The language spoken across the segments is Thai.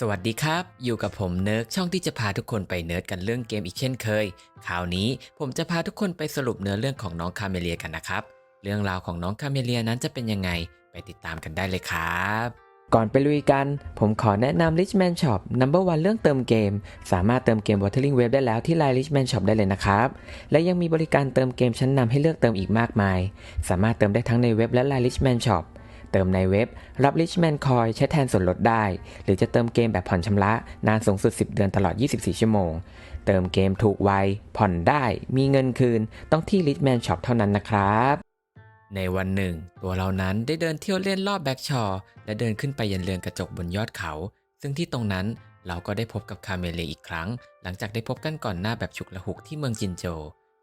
สวัสดีครับ อยู่กับผมเนิร์กช่องที่จะพาทุกคนไปเนิร์ดกันเรื่องเกมอีกเช่นเคย คราวนี้ผมจะพาทุกคนไปสรุปเนื้อเรื่องของน้องคาเมเลียกันนะครับ เรื่องราวของน้องคาเมเลียนั้นจะเป็นยังไงไปติดตามกันได้เลยครับ ก่อนไปลุยกัน ผมขอแนะนำ Richman Shop Number One เรื่องเติมเกม สามารถเติมเกม Watering Wave ได้แล้วที่ Line Richman Shop ได้เลยนะครับ และยังมีบริการเติมเกมชั้นนำให้เลือกเติมอีกมากมาย สามารถเติมได้ทั้งในเว็บและ Line Richman Shop เติมในเว็บ รับ Richman Coin ใช้แทนส่วนลดได้ หรือจะเติมเกมแบบผ่อนชำระ นานสูงสุด 10 เดือนตลอด 24 ชั่วโมง เติมเกมถูกไว ผ่อนได้ มีเงินคืน ต้องที่ Richman Shop เท่านั้นนะครับ ในวันหนึ่ง ตัวเรานั้นได้เดินเที่ยวเล่นรอบแบ็กชอร์และเดินขึ้นไปยันเรือนกระจกบนยอดเขา ซึ่งที่ตรงนั้นเราก็ได้พบกับคาเมเลอีกครั้ง หลังจากได้พบกันก่อนหน้าแบบฉุกละหุกที่เมืองจินโจ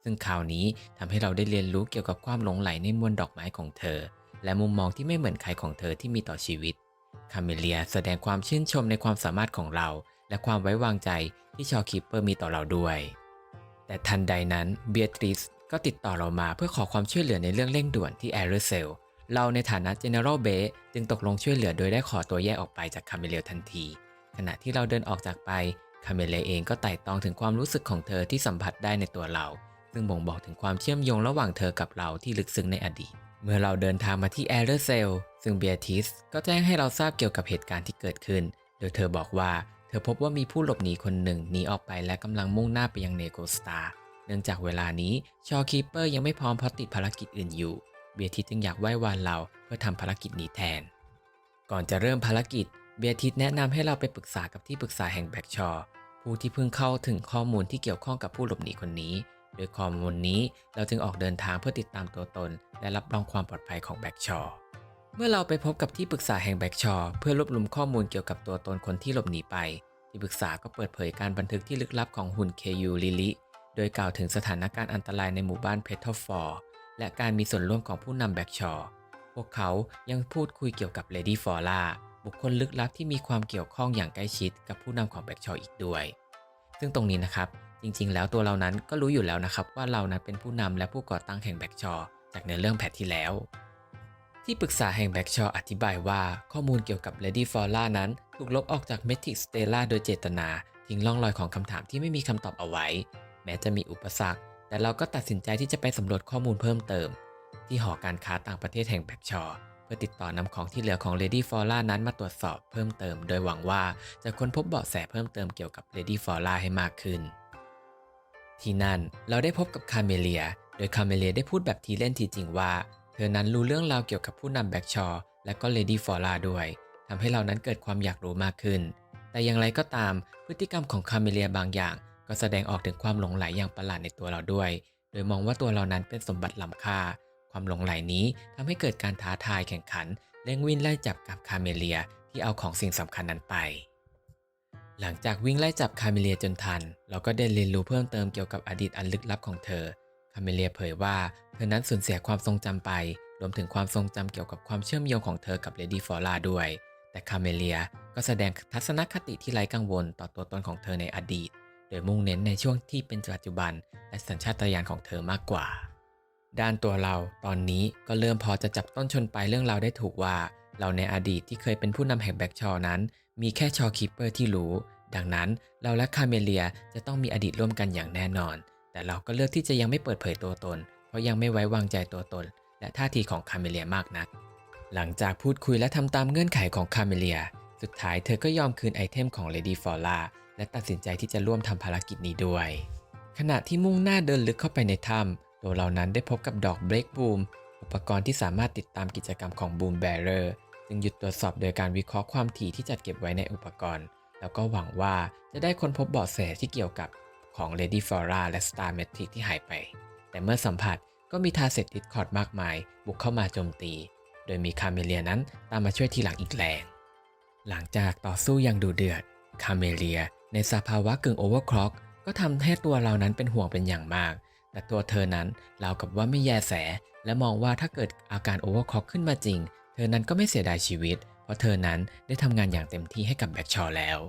ซึ่งคราวนี้ทำให้เราได้เรียนรู้เกี่ยวกับความหลงไหลในมวลดอกไม้ของเธอ และมุมมองที่ไม่เหมือนใครของเธอที่มีต่อชีวิต คาเมเลียแสดงความชื่นชมในความสามารถของเรา และความไว้วางใจที่ชอคิปเปอร์มีต่อเราด้วย แต่ทันใดนั้นเบียทริสก็ติดต่อเรามาเพื่อขอความช่วยเหลือในเรื่องเร่งด่วนที่แอร์เรเซลเราในฐานะ General b a จึงตกลงช่วยเหลือโดยได้ขอตัวแยกออกไปจากคาเมเลียทันที ขณะที่เราเดินออกจากไปคาเมเลียเองก็ไต่ตองถึงความรู้สึกของเธอที่สัมผัสได้ในตัวเรา ซึ่งบ่งบอกถึงความเชื่อมโยงระหว่างเธอกับเราที่ลึกซึ้งในอดีต เมื่อเราเดินทางมาที่แอร์เรเซลซึ่งเบียทิสก็แจ้งให้เราทราบเกี่ยวกับเหตุการณ์ที่เกิดขึ้น โดยเธอบอกว่าเธอพบว่ามีผู้หลบหนีคนหนึ่งหนีออกไปและกำลังมุ่งหน้าไปยังเนโกสตาเนื่องจากเวลานี้ชอคีเปอร์ยังไม่พร้อมเพราะติดภารกิจอื่นอยู่ เบียทิสจึงอยากไหว้วานเราเพื่อทำภารกิจนี้แทน ก่อนจะเริ่มภารกิจ เบียทิสแนะนำให้เราไปปรึกษากับที่ปรึกษาแห่งแบ็กชอผู้ที่เพิ่งเข้าถึงข้อมูลที่เกี่ยวข้องกับผู้หลบหนีคนนี้ โดยข้อมูลนี้เราจึงออกเดินทางเพื่อติดตามตัวตน และรับรองความปลอดภัยของแบ็กชอเมื่อเราไปพบกับที่ปรึกษาแห่งแบ็กชอเพื่อรวบรวมข้อมูลเกี่ยวกับตัวตนคนที่หลบหนีไป ที่ปรึกษาก็เปิดเผยการบันทึกที่ลึกลับของหุ่นเคยูลิลิโดยกล่าวถึงสถานการณ์อันตรายในหมู่บ้านเพทเทอร์ฟอร์และการมีส่วนร่วมของผู้นำแบ็กชอพวกเขายังพูดคุยเกี่ยวกับเลดี้ฟอร่าบุคคลลึกลับที่มีความเกี่ยวข้องอย่างใกล้ชิดกับผู้นำของแบ็กชออีกด้วย ซึ่งตรงนี้นะครับ จริงๆ แล้วตัวเรานั้นก็รู้อยู่แล้วนะครับ ว่าเรานั้นเป็นผู้นำและผู้ก่อตั้งแห่งแบ็กชอจากในเรื่องแพทที่แล้ว ที่ปรึกษาแห่งแบ็กชออธิบายว่าข้อมูลเกี่ยวกับ Lady f o r a นั้น ถูกลบออกจาก Metric Stella โดยเจตนา ทิ้งร่องรอยของคำถามที่ไม่มีคำตอบเอาไว้ แม้จะมีอุปสรรค แต่เราก็ตัดสินใจที่จะไปสำรวจข้อมูลเพิ่มเติม ที่หอการค้าต่างประเทศแห่งแบ็กชอ เพื่อติดต่อนำของที่เหลือของ Lady f o r a นั้นมาตรวจสอบเพิ่มเติม โดยหวังว่าจะค้นพบเบาะแสเพิ่มเติมเกี่ยวกับ Lady f o r a ให้มากขึ้น ที่นั่นเราได้พบกับคาเมเลีย โดยคาเมเลียได้พูดแบบทีเล่นทีจริงว่า เธอนั้นรู้เรื่องราวเกี่ยวกับผู้นำแบ็กชอและก็เลดี้ฟอร่าด้วยทำให้เรานั้นเกิดความอยากรู้มากขึ้น แต่อย่างไรก็ตามพฤติกรรมของคาเมเลียบางอย่าง ก็แสดงออกถึงความหลงไหลอย่างประหลาดในตัวเราด้วย โดยมองว่าตัวเรานั้นเป็นสมบัติล้ำค่า ความหลงไหลนี้ทำให้เกิดการท้าทายแข่งขันเร่งวิ่งไล่จับกับคาเมเลียที่เอาของสิ่งสำคัญนั้นไป หลังจากวิ่งไล่จับคาเมเลียจนทัน เราก็ได้เรียนรู้เพิ่มเติมเกี่ยวกับอดีตอันลึกลับของเธอ คาเมเลียเผยว่าเธอนั้นสูญเสียความทรงจำไป รวมถึงความทรงจำเกี่ยวกับความเชื่อมโยงของเธอกับเลดี้ฟอร่าด้วย แต่คาเมเลียก็แสดงทัศนคติที่ไร้กังวลต่อตัวตนของเธอในอดีต โดยมุ่งเน้นในช่วงที่เป็นปัจจุบันและสัญชาตญาณของเธอมากกว่า ด้านตัวเราตอนนี้ก็เริ่มพอจะจับต้นชนปลายเรื่องเราได้ถูกว่า เราในอดีตที่เคยเป็นผู้นำแห่งแบ็กชอนั้น มีแค่ชอคิปเปอร์ที่รู้ ดังนั้นเราและคาเมเลียจะต้องมีอดีตร่วมกันอย่างแน่นอน แต่เราก็เลือกที่จะยังไม่เปิดเผยตัวตน เพราะยังไม่ไว้วางใจตัวตน และท่าทีของคาเมเลียมากนัก หลังจากพูดคุยและทำตามเงื่อนไขของคาเมเลีย สุดท้ายเธอก็ยอมคืนไอเทมของเลดี้ฟอร่าและตัดสินใจที่จะร่วมทำภารกิจนี้ด้วย ขณะที่มุ่งหน้าเดินลึกเข้าไปในถ้ำ ตัวเรานั้นได้พบกับดอกเบรกบูมอุปกรณ์ที่สามารถติดตามกิจกรรมของบูมแบเรอร์จึงหยุดตรวจสอบโดยการวิเคราะห์ความถี่ที่จัดเก็บไว้ในอุปกรณ์ แล้วก็หวังว่าจะได้ค้นพบเบาะแสที่เกี่ยวกับของ Lady Flora และ Star Metric ที่หายไป แต่เมื่อสัมผัสก็มีทาเซตดิสคอร์ดมากมาย บุกเข้ามาโจมตี โดยมีคาเมเลียนั้นตามมาช่วยทีหลังอีกแรง หลังจากต่อสู้อย่างดุเดือด คาเมเลีย ในสภาวะกึ่งโอเวอร์คล็อกก็ทำให้ตัวเรานั้นเป็นห่วงเป็นอย่างมาก แต่ตัวเธอนั้นราวกับว่าไม่แยแส และมองว่าถ้าเกิดอาการโอเวอร์คล็อกขึ้นมาจริง เธอนั้นก็ไม่เสียดายชีวิต เพราะเธอนั้นได้ทำงานอย่างเต็มที่ให้กับแบ็กชอแล้ว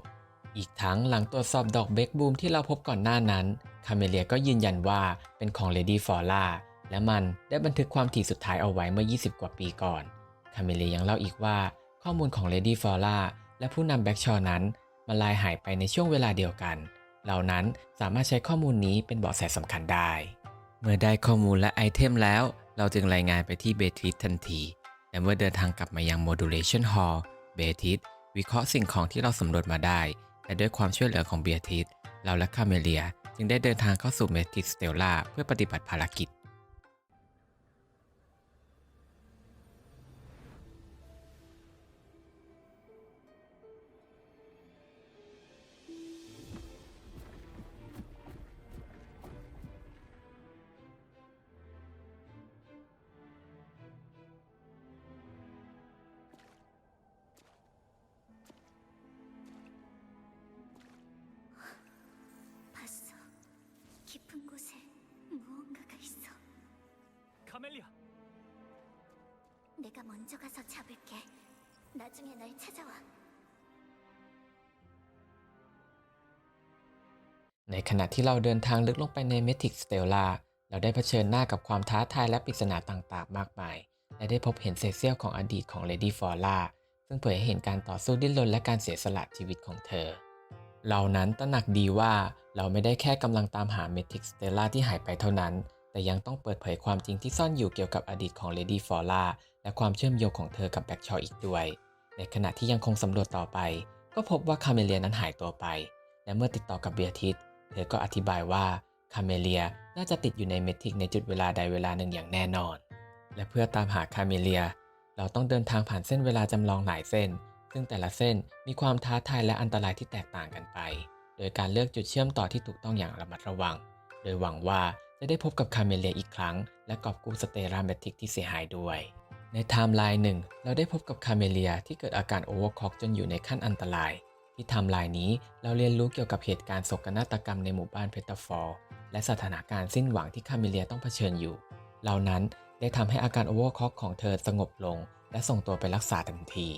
อีกทั้งหลังตรวจสอบดอกเบกบูมที่เราพบก่อนหน้านั้นคาเมเลียก็ยืนยันว่าเป็นของ Lady f o r a และมันได้บันทึกความถี่สุดท้ายเอาไว้เมื่อ 20 กว่าปีก่อนคาเมเลียยังเล่าอีกว่าข้อมูลของ Lady f o r a และผู้นำแบ็กชอนั้นมันลายหายไปในช่วงเวลาเดียวกัน เหล่านั้นสามารถใช้ข้อมูลนี้เป็นเบาะแสสำคัญได้ เมื่อได้ข้อมูลและไอเทมแล้ว เราจึงรายงานไปที่เบทิสทันที และเมื่อเดินทางกลับมายัง Modulation Hall เบทิสวิเคราะห์สิ่งของที่เราสำรวจมาได้ และด้วยความช่วยเหลือของเบียทิสเราและคาเมเลีย จึงได้เดินทางเข้าสู่เมทิสสเตลล่าเพื่อปฏิบัติภารกิจ 먼저 가서 잡을게. 나중에 날 찾아와. ในขณะที่เราเดินทางลึกลงไปในเมทิกสเตลล่าเราได้เผชิญหน้ากับความท้าทายและปริศนาต่างๆ มากมาย และได้พบเห็นเศษเสี้ยวของอดีตของเลดี้ฟอร่าซึ่งเผยให้เห็นการต่อสู้ดิ้นรนและการเสียสละชีวิตของเธอ เรานั้นตระหนักดีว่าเราไม่ได้แค่กำลังตามหาเมทิกสเตลล่าที่หายไปเท่านั้น แต่ยังต้องเปิดเผยความจริงที่ซ่อนอยู่เกี่ยวกับอดีตของเลดี้ฟอร่าและความเชื่อมโยงของเธอกับแบ็กชออีกด้วย ในขณะที่ยังคงสำรวจต่อไป ก็พบว่าคาเมเลียนั้นหายตัวไป และเมื่อติดต่อกับเบียทิสเธอก็อธิบายว่าคาเมเลียน่าจะติดอยู่ในเมทิกในจุดเวลาใดเวลาหนึ่งอย่างแน่นอน และเพื่อตามหาคาเมเลีย เราต้องเดินทางผ่านเส้นเวลาจำลองหลายเส้น ซึ่งแต่ละเส้นมีความท้าทายและอันตรายที่แตกต่างกันไป โดยการเลือกจุดเชื่อมต่อที่ถูกต้องอย่างระมัดระวัง โดยหวังว่า จะได้พบกับคาเมเลียอีกครั้ง และกอบกู้สเตราเมทิกที่เสียหายด้วย ในไทม์ไลน์หนึ่งเราได้พบกับคาเมเลียที่เกิดอาการโอเวอร์คอกจนอยู่ในขั้นอันตราย ที่ไทม์ไลน์นี้เราเรียนรู้เกี่ยวกับเหตุการณ์โศกนาฏกรรมในหมู่บ้านเพตาฟอร์และสถานการณ์สิ้นหวังที่คาเมเลียต้องเผชิญอยู่ เหล่านั้นได้ทำให้อาการโอเวอร์คอกของเธอสงบลง และส่งตัวไปรักษาทันที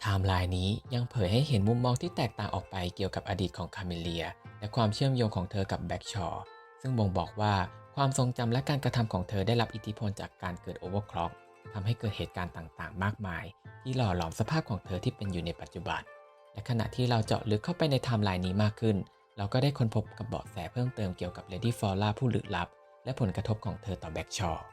ไทม์ไลน์นี้ยังเผยให้เห็นมุมมองที่แตกต่างออกไปเกี่ยวกับอดีตของคาเมเลีย และความเชื่อมโยงของเธอกับแบ็กชอร์ ซึ่งบ่งบอกว่าความทรงจำและการกระทำของเธอได้รับอิทธิพลจากการเกิดโอเวอร์คล็อกทำให้เกิดเหตุการณ์ต่างๆ มากมาย ที่หล่อหลอมสภาพของเธอที่เป็นอยู่ในปัจจุบัน และขณะที่เราเจาะลึกเข้าไปในไทม์ไลน์นี้มากขึ้น เราก็ได้ค้นพบกับเบาะแสเพิ่มเติมเกี่ยวกับเลดี้ฟอร่าผู้ลึกลับ และผลกระทบของเธอต่อแบ็กชอร์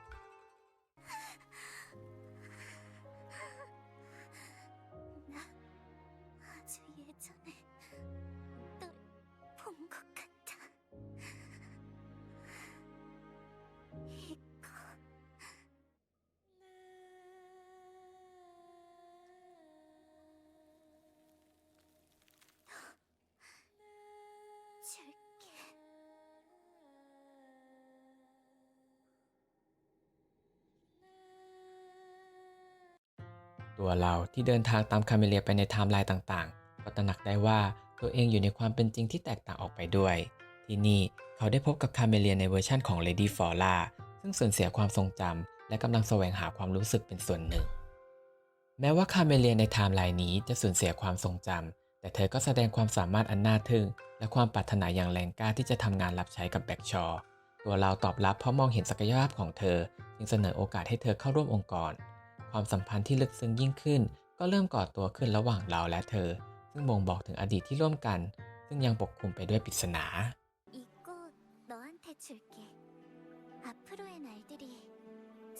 ตัวเราที่เดินทางตามคาเมเลียไปในไทม์ไลน์ต่างๆ ก็ตระหนักได้ว่าตัวเองอยู่ในความเป็นจริงที่แตกต่างออกไปด้วย ที่นี่เขาได้พบกับคาเมเลียในเวอร์ชั่นของ Lady f o r a ซึ่งสูญเสียความทรงจำและกำลังแสวงหาความรู้สึกเป็นส่วนหนึ่ง แม้ว่าคาเมเลียในไทม์ไลน์นี้จะสูญเสียความทรงจำแต่เธอก็แสดงความสามารถอันน่าทึ่ง และความปรารถนาอย่างแรงกล้าที่จะทำงานรับใช้กับแบ็กชอร์ตัวเราตอบรับเพราะมองเห็นศักยภาพของเธอ จึงเสนอโอกาสให้เธอเข้าร่วมองค์กร ความสัมพันธ์ที่ลึกซึ้งยิ่งขึ้น ก็เริ่มก่อตัวขึ้นระหว่างเราและเธอ ซึ่งบ่งบอกถึงอดีตที่ร่วมกัน ซึ่งยังปกคลุมไปด้วยปริศนา 이 꽃 너한테 줄게. 앞으로의 날들이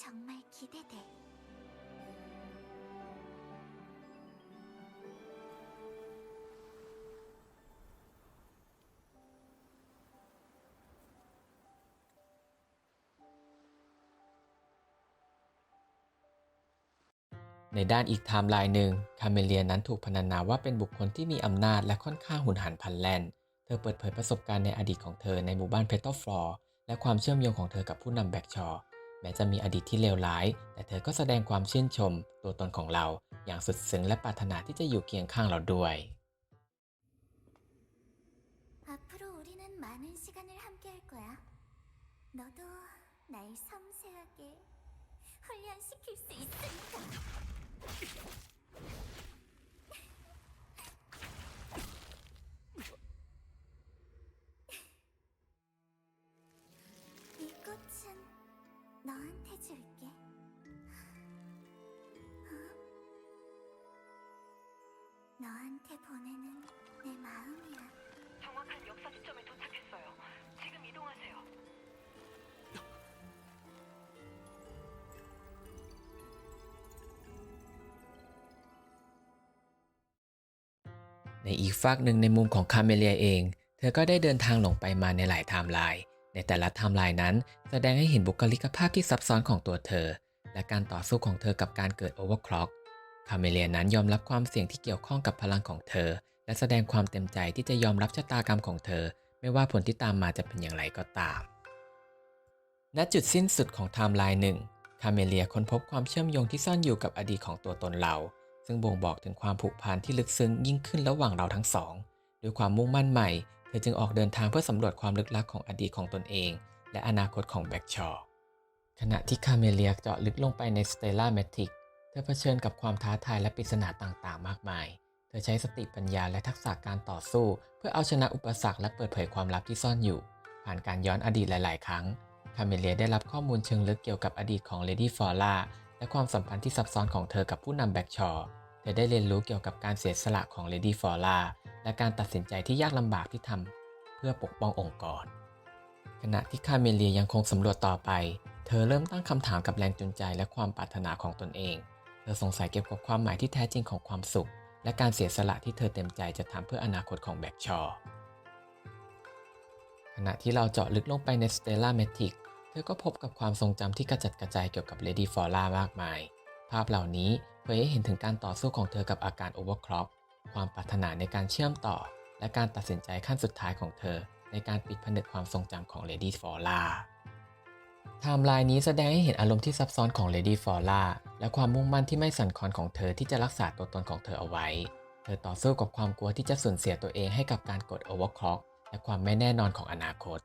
정말 기대돼. ในด้านอีกไทม์ไลน์หนึ่งคาเมเลียนั้นถูกพรรณนาว่าเป็นบุคคลที่มีอำนาจและค่อนข้างหุนหันพลันแล่น เธอเปิดเผยประสบการณ์ในอดีตของเธอในหมู่บ้านเพต r ฟลอร์และความเชื่อมโยงของเธอกับผู้นำแบ็กชอร์แม้จะมีอดีตที่เลวร้าย แต่เธอก็แสดงความชื่นชม ตัวตนของเรา อย่างสุดซึ้งและปรารถนาที่จะอยู่เคียงข้างเราด้วย 앞으로 우리는 많은 시간을 함께 할 거야. 너도 날 섬세하게 훈련시킬 수 있으니까. 이 꽃은 너한테 줄게. 어? 너한테 보내는 내 마음. ในอีกฝากหนึ่งในมุมของคาเมเลียเอง เธอก็ได้เดินทางหลงไปมาในหลายไทม์ไลน์ ในแต่ละไทม์ไลน์นั้น แสดงให้เห็นบุคลิกภาพที่ซับซ้อนของตัวเธอ และการต่อสู้ของเธอกับการเกิดโอเวอร์คล็อก คาเมเลียนั้นยอมรับความเสี่ยงที่เกี่ยวข้องกับพลังของเธอ และแสดงความเต็มใจที่จะยอมรับชะตากรรมของเธอ ไม่ว่าผลที่ตามมาจะเป็นอย่างไรก็ตาม ณ จุดสิ้นสุดของไทม์ไลน์หนึ่งคาเมเลียค้นพบความเชื่อมโยงที่ซ่อนอยู่กับอดีตของตัวตนเรา ซึ่งบ่งบอกถึงความผูกพันที่ลึกซึ้งยิ่งขึ้นระหว่างเราทั้งสองด้วยความมุ่งมั่นใหม่ เธอจึงออกเดินทางเพื่อสำรวจความลึกลับของอดีตของตนเอง และอนาคตของแบ็กชอขณะที่คาเมเลียเจาะลึกลงไปในสเตล l า m มท i c เธอเผชิญกับความท้าทายและปริศนาต่างๆ มากมาย เธอใช้สติปัญญาและทักษะการต่อสู้ เพื่อเอาชนะอุปสรรคและเปิดเผยความลับที่ซ่อนอยู่ ผ่านการย้อนอดีตหลาย ๆ ครั้งคาเมเลียได้รับข้อมูลเชิงลึกเกี่ยวกับอดีตของเลดี้ฟอร่า และความสัมพันธ์ที่ซับซ้อนของเธอกับผู้นำแบ็กชอเธอได้เรียนรู้เกี่ยวกับการเสียสละของเลดี้ฟอร่าและการตัดสินใจที่ยากลำบากที่ทำเพื่อปกป้ององค์กร ขณะที่คาเมเลียยังคงสำรวจต่อไป เธอเริ่มตั้งคำถามกับแรงจูงใจและความปรารถนาของตนเอง เธอสงสัยเกี่ยวกับความหมายที่แท้จริงของความสุข และการเสียสละที่เธอเต็มใจจะทำเพื่ออนาคตของแบ็กชอขณะที่เราเจาะลึกลงไปในสเตล l า m มท i c เธอก็พบกับความทรงจำที่กระจัดกระจายเกี่ยวกับเลดี้ฟอร่ามากมาย ภาพเหล่านี้เผยให้เห็นถึงการต่อสู้ของเธอกับอาการโอเวอร์คล็อกความปรารถนาในการเชื่อมต่อ และการตัดสินใจขั้นสุดท้ายของเธอ ในการปิดผนึกความทรงจำของเลดี้ฟอร่าไทม์ไลน์นี้แสดงให้เห็นอารมณ์ที่ซับซ้อนของเลดี้ฟอร่าและความมุ่งมั่นที่ไม่สั่นคลอนของเธอที่จะรักษาตัวตนของเธอเอาไว้ เธอต่อสู้กับความกลัวที่จะสูญเสียตัวเองให้กับการกดโอเวอร์คล็อกและความไม่แน่นอนของอนาคต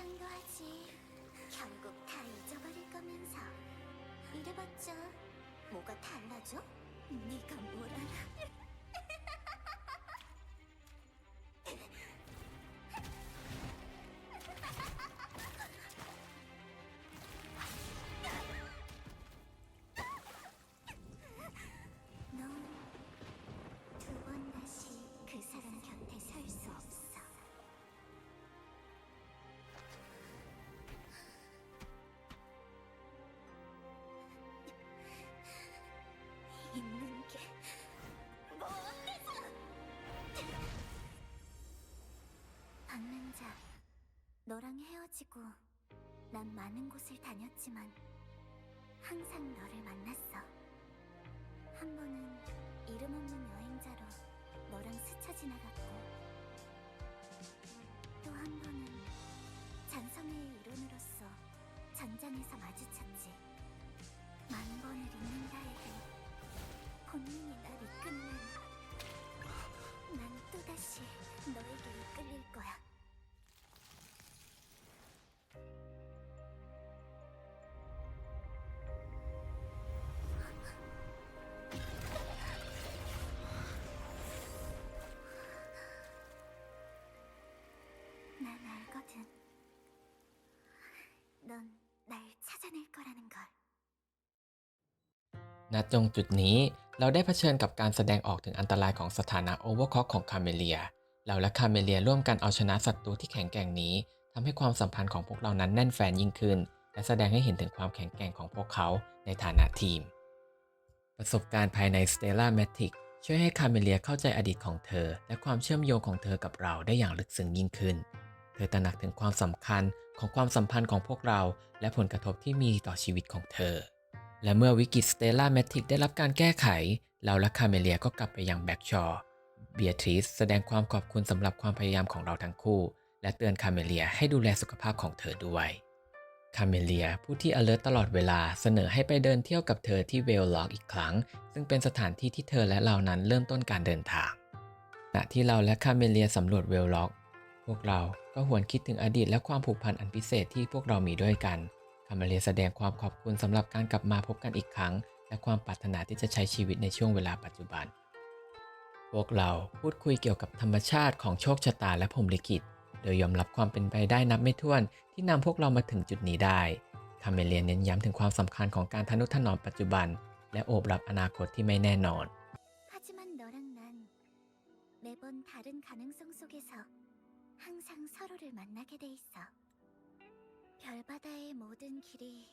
불쌍도 하지. 결국 다 잊어버릴 거면서. 이래봤자 뭐가 달라져? 네가 뭘 알아? 너랑 헤어지고 난 많은 곳을 다녔지만 항상 너를 만났어. 한 번은 이름 없는 여행자로 너랑 스쳐 지나갔고 또 한 번은 잔성의 일원으로서 전장에서 마주쳤지. ณตรงจุดนี้เราได้เผชิญกับการแสดงออกถึงอันตรายของสถานะโอเวอร์ค k ของคาเมเลีย เราและคาเมเลียร่วมกันเอาชนะศัตรูที่แข็งแกร่งนี้ทำให้ความสัมพันธ์ของพวกเรานั้นแน่นแฟนยิ่งขึ้น และแสดงให้เห็นถึงความแข็งแกร่งของพวกเขาในฐานะทีม ประสบการณ์ภายใน Stella Matic ช่วยให้คาเมเลียเข้าใจอดีตของเธอ และความเชื่อมโยงของเธอกับเราได้อย่างลึกซึ้งยิ่งขึ้น เธธอตระหนักถึงความสำคัญของความสัมพันธ์ของพวกเรา และผลกระทบที่มีต่อชีวิตของเธอ และเมื่อวิกฤตสเตลล่าแมทริกได้รับการแก้ไข เราและคาเมเลียก็กลับไปยังแบ็กชอร์เบียทริสแสดงความขอบคุณสำหรับความพยายามของเราทั้งคู่ และเตือนคาเมเลียให้ดูแลสุขภาพของเธอด้วยคาเมเลียผู้ที่ alert ตลอดเวลาเสนอให้ไปเดินเที่ยวกับเธอที่เวลล็อกอีกครั้ง ซึ่งเป็นสถานที่ที่เธอและเรานั้นเริ่มต้นการเดินทางขณะที่เราและคาเมเลียสำรวจเวลล็อก พวกเราก็หวนคิดถึงอดีตและความผูกพันอันพิเศษที่พวกเรามีด้วยกัน คาเมเลียแสดงความขอบคุณสำหรับการกลับมาพบกันอีกครั้ง และความปรารถนาที่จะใช้ชีวิตในช่วงเวลาปัจจุบัน พวกเราพูดคุยเกี่ยวกับธรรมชาติของโชคชะตาและพรหมลิขิต โดยยอมรับความเป็นไปได้นับไม่ถ้วนที่นำพวกเรามาถึงจุดนี้ได้ คาเมเลียเน้นย้ำถึงความสำคัญของการทนุถนอมปัจจุบัน และโอบรับอนาคตที่ไม่แน่นอน 하지만 너랑 난 매번 다른 가능성 속에서 항상 서로를 만나게 돼 있어. 별바다의 모든 길이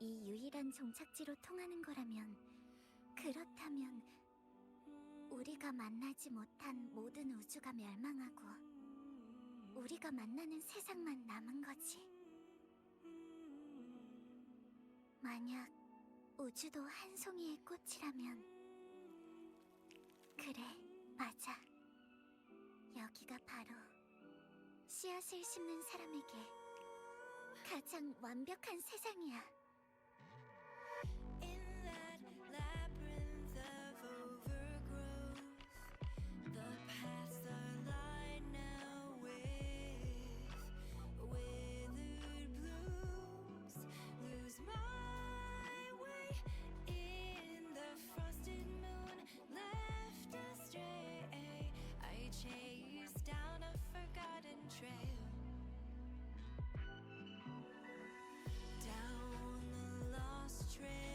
이 유일한 종착지로 통하는 거라면 그렇다면 우리가 만나지 못한 모든 우주가 멸망하고 우리가 만나는 세상만 남은 거지. 만약 우주도 한 송이의 꽃이라면 그래, 맞아. 여기가 바로 씨앗을 심는 사람에게 가장 완벽한 세상이야. train.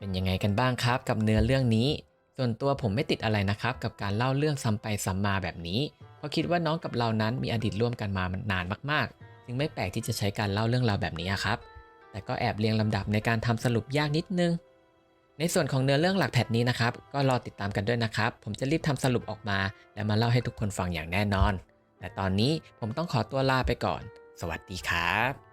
เป็นยังไงกันบ้างครับกับเนื้อเรื่องนี้ ส่วนตัวผมไม่ติดอะไรนะครับ กับการเล่าเรื่องซ้ำไปซ้ำมาแบบนี้ เพราะคิดว่าน้องกับเรานั้นมีอดีตร่วมกันมานานมากๆ จึงไม่แปลกที่จะใช้การเล่าเรื่องราวแบบนี้ครับ แต่ก็แอบเรียงลำดับในการทำสรุปยากนิดนึง ในส่วนของเนื้อเรื่องหลักแพทนี้นะครับ ก็รอติดตามกันด้วยนะครับ ผมจะรีบทำสรุปออกมา แล้วมาเล่าให้ทุกคนฟังอย่างแน่นอน แต่ตอนนี้ผมต้องขอตัวลาไปก่อน สวัสดีครับ